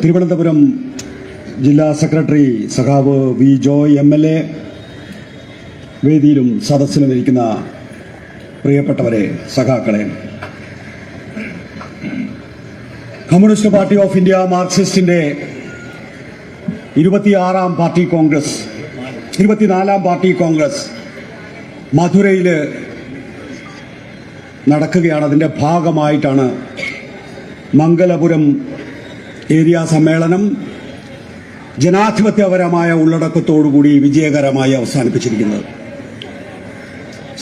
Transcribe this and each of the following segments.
തിരുവനന്തപുരം ജില്ലാ സെക്രട്ടറി സഖാവ് V Joy M L A വേദിയിലും സദസ്സിലും ഇരിക്കുന്ന പ്രിയപ്പെട്ടവരെ സഖാക്കളെ. കമ്മ്യൂണിസ്റ്റ് പാർട്ടി ഓഫ് ഇന്ത്യ മാർക്സിസ്റ്റിന്റെ ഇരുപത്തിയാറാം പാർട്ടി കോൺഗ്രസ് ഇരുപത്തിനാലാം പാർട്ടി കോൺഗ്രസ് മധുരയിൽ നടക്കുകയാണ്. അതിന്റെ ഭാഗമായിട്ടാണ് മംഗലപുരം ഏരിയ സമ്മേളനം ജനാധിപത്യപരമായ ഉള്ളടക്കത്തോടുകൂടി വിജയകരമായി അവസാനിപ്പിച്ചിരിക്കുന്നത്.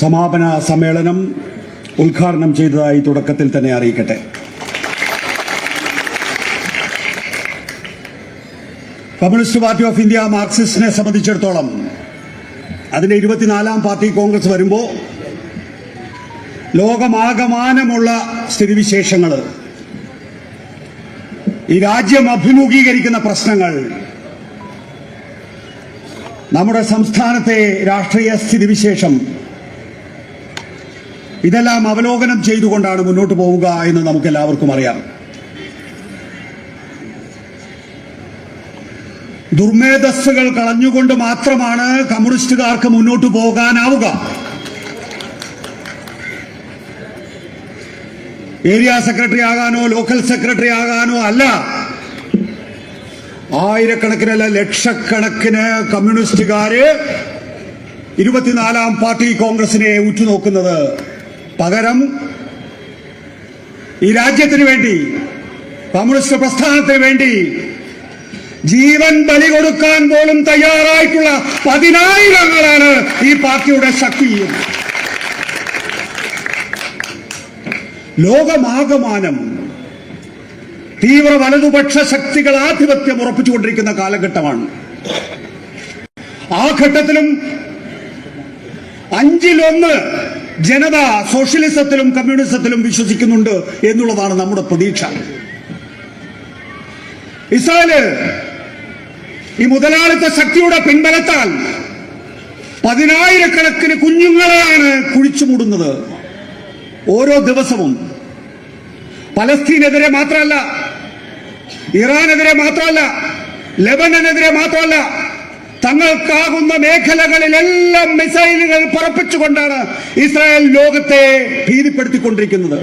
സമാപന സമ്മേളനം ഉദ്ഘാടനം ചെയ്തതായി തുടക്കത്തിൽ തന്നെ അറിയിക്കട്ടെ. കമ്മ്യൂണിസ്റ്റ് പാർട്ടി ഓഫ് ഇന്ത്യ മാർക്സിസ്റ്റിനെ സംബന്ധിച്ചിടത്തോളം അതിന്റെ ഇരുപത്തിനാലാം പാർട്ടി കോൺഗ്രസ് വരുമ്പോൾ ലോകമാകമാനമുള്ള സ്ഥിതിവിശേഷങ്ങൾ ഈ രാജ്യം അഭിമുഖീകരിക്കുന്ന പ്രശ്നങ്ങൾ. നമ്മുടെ സംസ്ഥാനത്തെ രാഷ്ട്രീയ സ്ഥിതിവിശേഷം. ഇതെല്ലാം അവലോകനം ചെയ്തുകൊണ്ടാണ് മുന്നോട്ട് പോവുക എന്ന് നമുക്ക് എല്ലാവർക്കും അറിയാം. ദുർമേധസ്സുകൾ കളഞ്ഞുകൊണ്ട് മാത്രമാണ് കമ്മ്യൂണിസ്റ്റുകാർക്ക് മുന്നോട്ട് പോകാനാവുക. ഏരിയ സെക്രട്ടറി ആകാനോ ലോക്കൽ സെക്രട്ടറി ആകാനോ അല്ല. ആയിരക്കണക്കിനല്ല ലക്ഷക്കണക്കിന് കമ്മ്യൂണിസ്റ്റുകാര് ഇരുപത്തിനാലാം പാർട്ടി കോൺഗ്രസിനെ ഉറ്റുനോക്കുന്നത്. പകരം ഈ രാജ്യത്തിന് വേണ്ടി കമ്മ്യൂണിസ്റ്റ് പ്രസ്ഥാനത്തിന് വേണ്ടി ജീവൻ ബലി കൊടുക്കാൻ പോലും തയ്യാറായിട്ടുള്ള പതിനായിരങ്ങളാണ് ഈ പാർട്ടിയുടെ ശക്തിയും ലോകമാകമാനം തീവ്ര വലതുപക്ഷ ശക്തികൾ ആധിപത്യം ഉറപ്പിച്ചുകൊണ്ടിരിക്കുന്ന കാലഘട്ടമാണ്. ആ ഘട്ടത്തിലും അഞ്ചിലൊന്ന് ജനത സോഷ്യലിസത്തിലും കമ്മ്യൂണിസത്തിലും വിശ്വസിക്കുന്നുണ്ട് എന്നുള്ളതാണ് നമ്മുടെ പ്രതീക്ഷ. ഇസ്രായേൽ ഈ മുതലാളിത്ത ശക്തിയുടെ പിൻബലത്താൽ പതിനായിരക്കണക്കിന് കുഞ്ഞുങ്ങളെയാണ് കുഴിച്ചുമൂടുന്നത്. ഓരോ ദിവസവും പലസ്തീനെതിരെ മാത്രമല്ല ഇറാനെതിരെ മാത്രമല്ല ലെബനനെതിരെ മാത്രമല്ല തങ്ങൾക്കാകുന്ന മേഖലകളിലെല്ലാം മിസൈലുകൾ പറപ്പിച്ചുകൊണ്ടാണ് ഇസ്രായേൽ ലോകത്തെ ഭീതിപ്പെടുത്തിക്കൊണ്ടിരിക്കുന്നത്.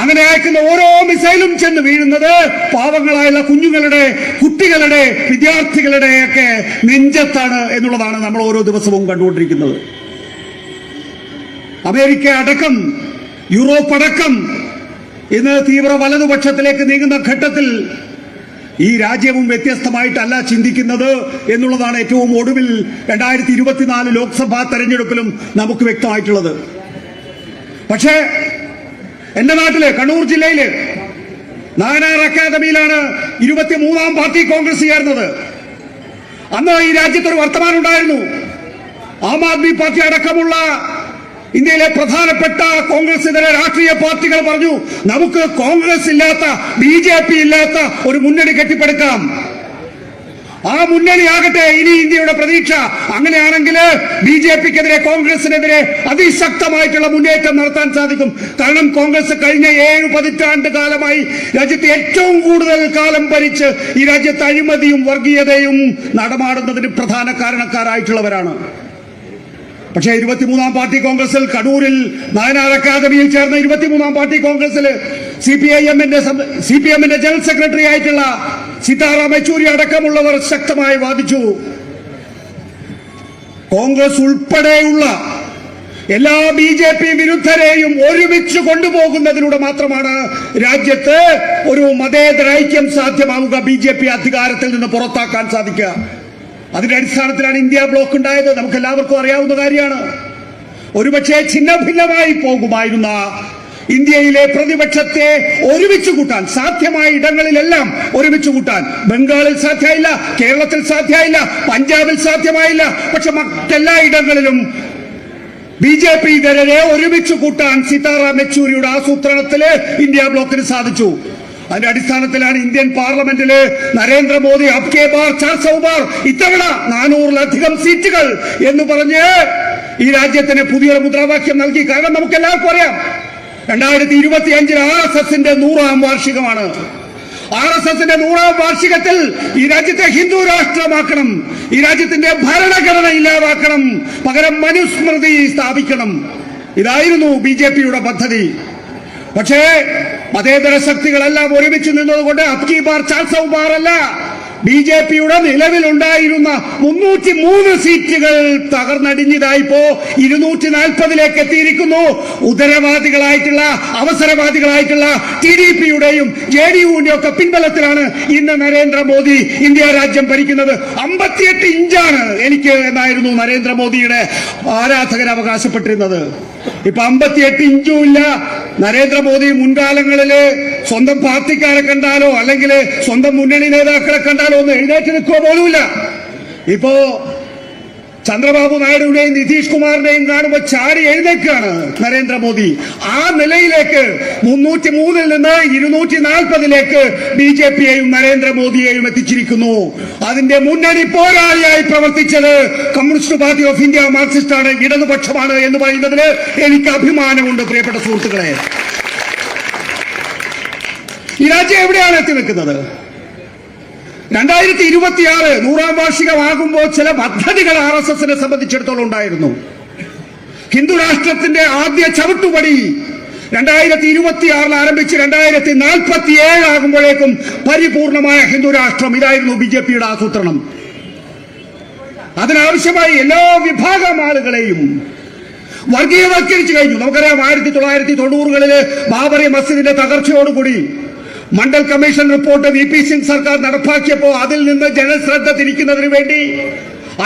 അങ്ങനെ അയക്കുന്ന ഓരോ മിസൈലും ചെന്ന് വീഴുന്നത് പാവങ്ങളായുള്ള കുഞ്ഞുങ്ങളുടെ കുട്ടികളുടെ വിദ്യാർത്ഥികളുടെ ഒക്കെ നെഞ്ചത്താണ് എന്നുള്ളതാണ് നമ്മൾ ഓരോ ദിവസവും കണ്ടുകൊണ്ടിരിക്കുന്നത്. അമേരിക്ക അടക്കം യൂറോപ്പ് അടക്കം ഇന്ന് തീവ്ര വലതുപക്ഷത്തിലേക്ക് നീങ്ങുന്ന ഘട്ടത്തിൽ ഈ രാജ്യവും വ്യത്യസ്തമായിട്ടല്ല ചിന്തിക്കുന്നത് എന്നുള്ളതാണ് ഏറ്റവും ഒടുവിൽ രണ്ടായിരത്തി ഇരുപത്തിനാല് ലോക്സഭാ തെരഞ്ഞെടുപ്പിലും നമുക്ക് വ്യക്തമായിട്ടുള്ളത്. പക്ഷേ എന്റെ നാട്ടിൽ കണ്ണൂർ ജില്ലയിൽ നായനാർ അക്കാദമിയിലാണ് ഇരുപത്തിമൂന്നാം പാർട്ടി കോൺഗ്രസ് ചേർന്നത്. അന്ന് ഈ രാജ്യത്തൊരു വർത്തമാനം ഉണ്ടായിരുന്നു. ആം ആദ്മി പാർട്ടി അടക്കമുള്ള ഇന്ത്യയിലെ പ്രധാനപ്പെട്ട കോൺഗ്രസ് ഇതര രാഷ്ട്രീയ പാർട്ടികൾ പറഞ്ഞു നമുക്ക് കോൺഗ്രസ് ഇല്ലാത്ത ബി ജെ പി ഇല്ലാത്ത ഒരു മുന്നണി കെട്ടിപ്പടുക്കാം. ആ മുന്നണിയാകട്ടെ ഇനി ഇന്ത്യയുടെ പ്രതീക്ഷ. അങ്ങനെയാണെങ്കിൽ ബി ജെ പിക്കെതിരെ കോൺഗ്രസിനെതിരെ അതിശക്തമായിട്ടുള്ള മുന്നേറ്റം നടത്താൻ സാധിക്കും. കാരണം കോൺഗ്രസ് കഴിഞ്ഞ ഏഴ് പതിറ്റാണ്ട് കാലമായി രാജ്യത്ത് ഏറ്റവും കൂടുതൽ കാലം ഭരിച്ച് ഈ രാജ്യത്ത് അഴിമതിയും വർഗീയതയും നടമാടുന്നതിന് പ്രധാന കാരണക്കാരായിട്ടുള്ളവരാണ്. പക്ഷേ ഇരുപത്തിമൂന്നാം പാർട്ടി കോൺഗ്രസിൽ കണ്ണൂരിൽ നയനാർ അക്കാദമിയിൽ ചേർന്ന ഇരുപത്തിമൂന്നാം പാർട്ടി കോൺഗ്രസിൽ സി പി ഐ എമ്മിന്റെ സി പി എമ്മിന്റെ ജനറൽ സെക്രട്ടറി ആയിട്ടുള്ള സീതാറാം യെച്ചൂരി അടക്കമുള്ളവർ ശക്തമായി വാദിച്ചു. കോൺഗ്രസ് ഉൾപ്പെടെയുള്ള എല്ലാ ബി ജെ പി വിരുദ്ധരെയും ഒരുമിച്ച് കൊണ്ടുപോകുന്നതിലൂടെ മാത്രമാണ് രാജ്യത്ത് ഒരു മതേതര ഐക്യം സാധ്യമാവുക ബി ജെ പി അധികാരത്തിൽ നിന്ന് പുറത്താക്കാൻ സാധിക്കുക. അതിന്റെ അടിസ്ഥാനത്തിലാണ് ഇന്ത്യ ബ്ലോക്ക് ഉണ്ടായത്. നമുക്ക് എല്ലാവർക്കും അറിയാവുന്ന കാര്യമാണ്. ഒരുപക്ഷെ ഭിന്നമായി പോകുമായിരുന്ന ഇന്ത്യയിലെ പ്രതിപക്ഷത്തെ ഒരുമിച്ച് കൂട്ടാൻ സാധ്യമായ ഇടങ്ങളിലെല്ലാം ഒരുമിച്ച് കൂട്ടാൻ ബംഗാളിൽ സാധ്യമായില്ല കേരളത്തിൽ സാധ്യമായില്ല പഞ്ചാബിൽ സാധ്യമായില്ല. പക്ഷെ മറ്റെല്ലാ ഇടങ്ങളിലും ബി ജെ പി ഇതരെ ഒരുമിച്ച് കൂട്ടാൻ സീതാറാം യെച്ചൂരിയുടെ ആസൂത്രണത്തിൽ ഇന്ത്യ ബ്ലോക്കിന് സാധിച്ചു. അതിന്റെ അടിസ്ഥാനത്തിലാണ് ഇന്ത്യൻ പാർലമെന്റിൽ നരേന്ദ്രമോദി അബ്കേ ബാർ ചാർ സൗബാർ ഇത്തവണ നാനൂറിലധികം സീറ്റുകൾ എന്ന് പറഞ്ഞ് ഈ രാജ്യത്തിന് പുതിയൊരു മുദ്രാവാക്യം നൽകി. കാരണം നമുക്ക് എല്ലാവർക്കും അറിയാം രണ്ടായിരത്തി ഇരുപത്തി അഞ്ചിൽ ആർ എസ് എസിന്റെ നൂറാം വാർഷികമാണ്. ആർ എസ് എസിന്റെ നൂറാം വാർഷികത്തിൽ ഈ രാജ്യത്തെ ഹിന്ദു രാഷ്ട്രമാക്കണം ഈ രാജ്യത്തിന്റെ ഭരണഘടന ഇല്ലാതാക്കണം പകരം മനുസ്മൃതി സ്ഥാപിക്കണം. ഇതായിരുന്നു ബി ജെ പിയുടെ പദ്ധതി. പക്ഷേ മതേതര ശക്തികളെല്ലാം ഒരുമിച്ച് നിന്നതുകൊണ്ട് അബ്കി ബാർ ചാർസൗ ബാർ അല്ല ബി ജെ പിയുടെ നിലവിലുണ്ടായിരുന്ന മുന്നൂറ്റി മൂന്ന് സീറ്റുകൾ തകർന്നടിഞ്ഞതായിപ്പോ ഇരുന്നൂറ്റി നാൽപ്പതിലേക്ക് എത്തിയിരിക്കുന്നു. ഉദരവാദികളായിട്ടുള്ള അവസരവാദികളായിട്ടുള്ള ടി ഡി പിയുടെയും ജെ ഡി യുവിന്റെ ഒക്കെ പിൻബലത്തിലാണ് ഇന്ന് നരേന്ദ്രമോദി ഇന്ത്യ രാജ്യം ഭരിക്കുന്നത്. അമ്പത്തിയെട്ട് ഇഞ്ചാണ് എനിക്ക് എന്നായിരുന്നു നരേന്ദ്രമോദിയുടെ ആരാധകർ അവകാശപ്പെട്ടിരുന്നത്. ഇപ്പൊ അമ്പത്തിയെട്ട് ഇഞ്ചും ഇല്ല. നരേന്ദ്രമോദി മുൻകാലങ്ങളിൽ സ്വന്തം പാർട്ടിക്കാരെ കണ്ടാലോ അല്ലെങ്കിൽ സ്വന്തം മുന്നണി നേതാക്കളെ കണ്ടാലോ ഒന്ന് എഴുന്നേറ്റ് നിൽക്കുക പോലുമില്ല. ഇപ്പോ ചന്ദ്രബാബു നായിഡുവിനെയും നിതീഷ് കുമാറിനെയും കാണുമ്പോൾ ചാടി എഴുന്നേക്കാണ് നരേന്ദ്രമോദി. ആ നിലയിലേക്ക് മുന്നൂറ്റി മൂന്നിൽ നിന്ന് ഇരുന്നൂറ്റി നാൽപ്പതിലേക്ക് ബി ജെ പിയെയും നരേന്ദ്രമോദിയെയും എത്തിച്ചിരിക്കുന്നു. അതിന്റെ മുന്നണി പോരാളിയായി പ്രവർത്തിച്ചത് കമ്മ്യൂണിസ്റ്റ് പാർട്ടി ഓഫ് ഇന്ത്യ മാർക്സിസ്റ്റാണ് ഇടതുപക്ഷമാണ് എന്ന് പറയുന്നതിന് എനിക്ക് അഭിമാനമുണ്ട് പ്രിയപ്പെട്ട സുഹൃത്തുക്കളെ. ഈ രാജ്യം എവിടെയാണ് എത്തി നിൽക്കുന്നത് രണ്ടായിരത്തി ഇരുപത്തിയാറ് നൂറാം വാർഷികമാകുമ്പോൾ ചില പദ്ധതികൾ ആർ എസ് എസിനെ സംബന്ധിച്ചിടത്തോളം ഉണ്ടായിരുന്നു. ഹിന്ദു രാഷ്ട്രത്തിന്റെ ആദ്യ ചവിട്ടുപടി രണ്ടായിരത്തി ഇരുപത്തിയാറിൽ ആരംഭിച്ച് രണ്ടായിരത്തി നാൽപ്പത്തി ഏഴ് ആകുമ്പോഴേക്കും പരിപൂർണമായ ഹിന്ദു രാഷ്ട്രം ഇതായിരുന്നു ബി ജെ പിയുടെ ആസൂത്രണം. അതിനാവശ്യമായി എല്ലാ വിഭാഗം ആളുകളെയും വർഗീയവൽക്കരിച്ചു കഴിഞ്ഞു. നമുക്കറിയാം ആയിരത്തി തൊള്ളായിരത്തി തൊണ്ണൂറുകളിൽ ബാബറി മസ്ജിദിന്റെ തകർച്ചയോടുകൂടി Mandal commission report V P Singh സർക്കാർ നടപ്പാക്കിയപ്പോൾ അതിൽ നിന്ന് ജനശ്രദ്ധ തിരിക്കുന്നതിന് വേണ്ടി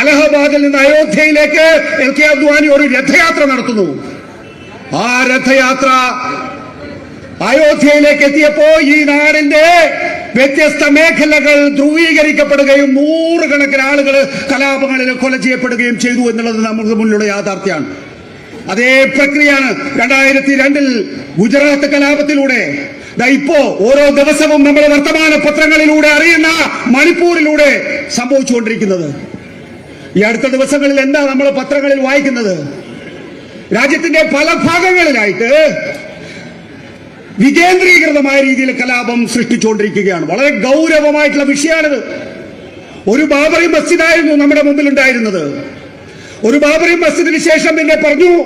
അലഹബാദിൽ നിന്ന് അയോധ്യയിലേക്ക് എൽ കെ അദ്വാനി ഒരു രഥയാത്ര നടത്തുന്നു. ആ രഥയാത്ര അയോധ്യയിലേക്ക് എത്തിയപ്പോ ഈ നാടിന്റെ വ്യത്യസ്ത മേഖലകൾ ധ്രുവീകരിക്കപ്പെടുകയും നൂറുകണക്കിന് ആളുകൾ കലാപങ്ങളിൽ കൊല ചെയ്യപ്പെടുകയും ചെയ്തു എന്നുള്ളത് നമുക്ക് മുന്നിലുള്ള യാഥാർത്ഥ്യമാണ്. അതേ പ്രക്രിയയാണ് രണ്ടായിരത്തി രണ്ടിൽ ഗുജറാത്ത് കലാപത്തിലൂടെ ഇപ്പോ ഓരോ ദിവസവും നമ്മുടെ വർത്തമാന പത്രങ്ങളിലൂടെ അറിയുന്ന മണിപ്പൂരിലൂടെ സംഭവിച്ചുകൊണ്ടിരിക്കുന്നത്. ഈ അടുത്ത ദിവസങ്ങളിൽ എന്താ നമ്മൾ പത്രങ്ങളിൽ വായിക്കുന്നത്? രാജ്യത്തിന്റെ പല ഭാഗങ്ങളിലായിട്ട് വികേന്ദ്രീകൃതമായ രീതിയിൽ കലാപം സൃഷ്ടിച്ചുകൊണ്ടിരിക്കുകയാണ്. വളരെ ഗൗരവമായിട്ടുള്ള വിഷയമാണിത്. ഒരു ബാബറി മസ്ജിദായിരുന്നു നമ്മുടെ മുമ്പിൽ ഉണ്ടായിരുന്നത് ഒരു ബാബറി മസ്ജിദിന് ശേഷം പിന്നെ പറഞ്ഞു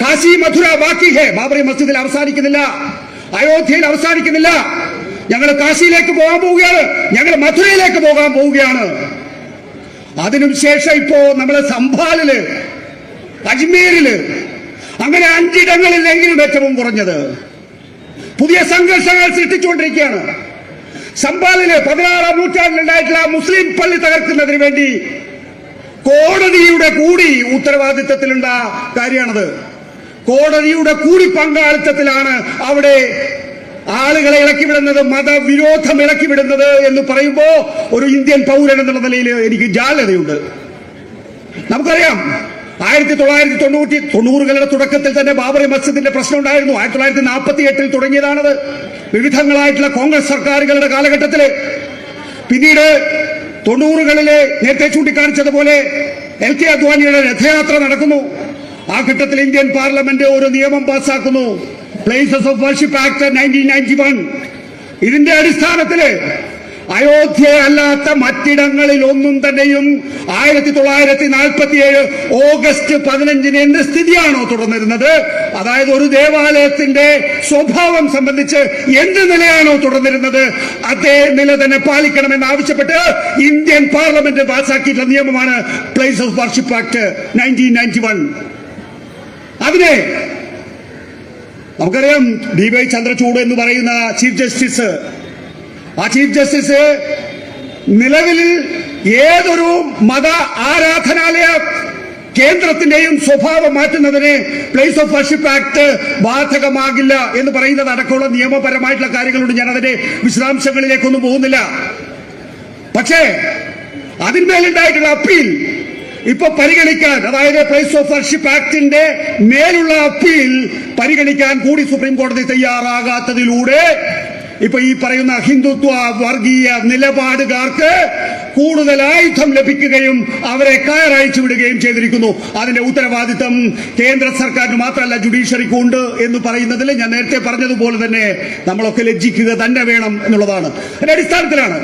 കാശി മധുര ബാക്കി ഹേ. ബാബറി മസ്ജിദിൽ അവസാനിക്കുന്നില്ല. അയോധ്യയിൽ അവസാനിക്കുന്നില്ല. ഞങ്ങൾ കാശിയിലേക്ക് പോകാൻ പോവുകയാണ്. ഞങ്ങൾ മധുരയിലേക്ക് പോകാൻ പോവുകയാണ്. അതിനും ശേഷം ഇപ്പോ നമ്മളെ സംഭാലിൽ അജ്മീരിൽ അങ്ങനെ അഞ്ചിടങ്ങളിലെങ്കിലും ഏറ്റവും കുറഞ്ഞത്. പുതിയ സംഘർഷങ്ങൾ സൃഷ്ടിച്ചുകൊണ്ടിരിക്കുകയാണ്. സംഭാലിൽ പതിനാറാം നൂറ്റാണ്ടിലുണ്ടായിട്ടുള്ള മുസ്ലിം പള്ളി തകർക്കുന്നതിന് വേണ്ടി കോടതിയുടെ കൂടി ഉത്തരവാദിത്തത്തിലുണ്ട കാര്യമാണത്. കോടതിയുടെ കൂടി പങ്കാളിത്തത്തിലാണ് അവിടെ ആളുകളെ ഇളക്കിവിടുന്നത് മതവിരോധം ഇളക്കിവിടുന്നത് എന്ന് പറയുമ്പോ ഒരു ഇന്ത്യൻ പൗരൻ എന്നുള്ള നിലയിൽ എനിക്ക് ജാലതയുണ്ട് നമുക്കറിയാം ആയിരത്തി തൊള്ളായിരത്തി തൊണ്ണൂറ്റി തൊണ്ണൂറുകളുടെ തുടക്കത്തിൽ തന്നെ ബാബറി മസ്ജിദിന്റെ പ്രശ്നം ഉണ്ടായിരുന്നു ആയിരത്തി തൊള്ളായിരത്തി നാൽപ്പത്തി എട്ടിൽ തുടങ്ങിയതാണത്. വിവിധങ്ങളായിട്ടുള്ള കോൺഗ്രസ് സർക്കാരുകളുടെ കാലഘട്ടത്തിൽ. പിന്നീട് തൊണ്ണൂറുകളിലെ നേരത്തെ ചൂണ്ടിക്കാണിച്ചതുപോലെ എൽ കെ അദ്വാനിയുടെ രഥയാത്ര നടക്കുന്നു. ആ ഘട്ടത്തിൽ ഇന്ത്യൻ പാർലമെന്റ് ഒരു നിയമം പാസ്സാക്കുന്നു places of worship act nineteen ninety one ഇതിന്റെ അടിസ്ഥാനത്തിൽ അയോധ്യ അല്ലാത്ത മറ്റിടങ്ങളിൽ ഒന്നും തന്നെയും ആയിരത്തി തൊള്ളായിരത്തി നാൽപ്പത്തി ഏഴ് ഓഗസ്റ്റ് പതിനഞ്ചിന് എന്ത് സ്ഥിതിയാണോ തുടർന്നിരുന്നത്? അതായത് ഒരു ദേവാലയത്തിന്റെ സ്വഭാവം സംബന്ധിച്ച് എന്ത് നിലയാണോ തുടർന്നിരുന്നത്? അതേ നില തന്നെ പാലിക്കണമെന്ന് ആവശ്യപ്പെട്ട് ഇന്ത്യൻ പാർലമെന്റ് പാസാക്കിയിട്ടുള്ള നിയമമാണ് place of worship act nineteen ninety one അതിനെ നമുക്കറിയാം ഡി വൈ ചന്ദ്രചൂഡ് എന്ന് പറയുന്ന ചീഫ് ജസ്റ്റിസ്. ആ ചീഫ് ജസ്റ്റിസ് നിലവിൽ ഏതൊരു മത ആരാധനാലയ കേന്ദ്രത്തിന്റെയും സ്വഭാവം മാറ്റുന്നതിന് പ്ലേസ് ഓഫ് വർഷിപ്പ് ആക്ട് ബാധകമാകില്ല എന്ന് പറയുന്നത് അടക്കമുള്ള നിയമപരമായിട്ടുള്ള കാര്യങ്ങളുണ്ട്. ഞാൻ അതിന്റെ വിശദാംശങ്ങളിലേക്കൊന്നും പോകുന്നില്ല. പക്ഷേ അതിന്മേലുണ്ടായിട്ടുള്ള അപ്പീൽ ഇപ്പൊ പരിഗണിക്കാൻ അതായത് പ്ലേസ് ഓഫ് വർഷിപ്പ് ആക്ടിന്റെ മേലുള്ള അപ്പീൽ പരിഗണിക്കാൻ കൂടി സുപ്രീം കോടതി തയ്യാറാകാത്തതിലൂടെ ഇപ്പൊ ഈ പറയുന്ന ഹിന്ദുത്വ വർഗീയ നിലപാടുകാർക്ക് കൂടുതൽ ആയുധം ലഭിക്കുകയും അവരെ കയറയച്ചു വിടുകയും ചെയ്തിരിക്കുന്നു. അതിന്റെ ഉത്തരവാദിത്തം കേന്ദ്ര സർക്കാരിന് മാത്രമല്ല ജുഡീഷ്യറിക്കും ഉണ്ട് എന്ന് പറയുന്നതിൽ ഞാൻ നേരത്തെ പറഞ്ഞതുപോലെ തന്നെ നമ്മളൊക്കെ ലജ്ജിക്കുക തന്നെ വേണം എന്നുള്ളതാണ്. അതിന്റെ അടിസ്ഥാനത്തിലാണ്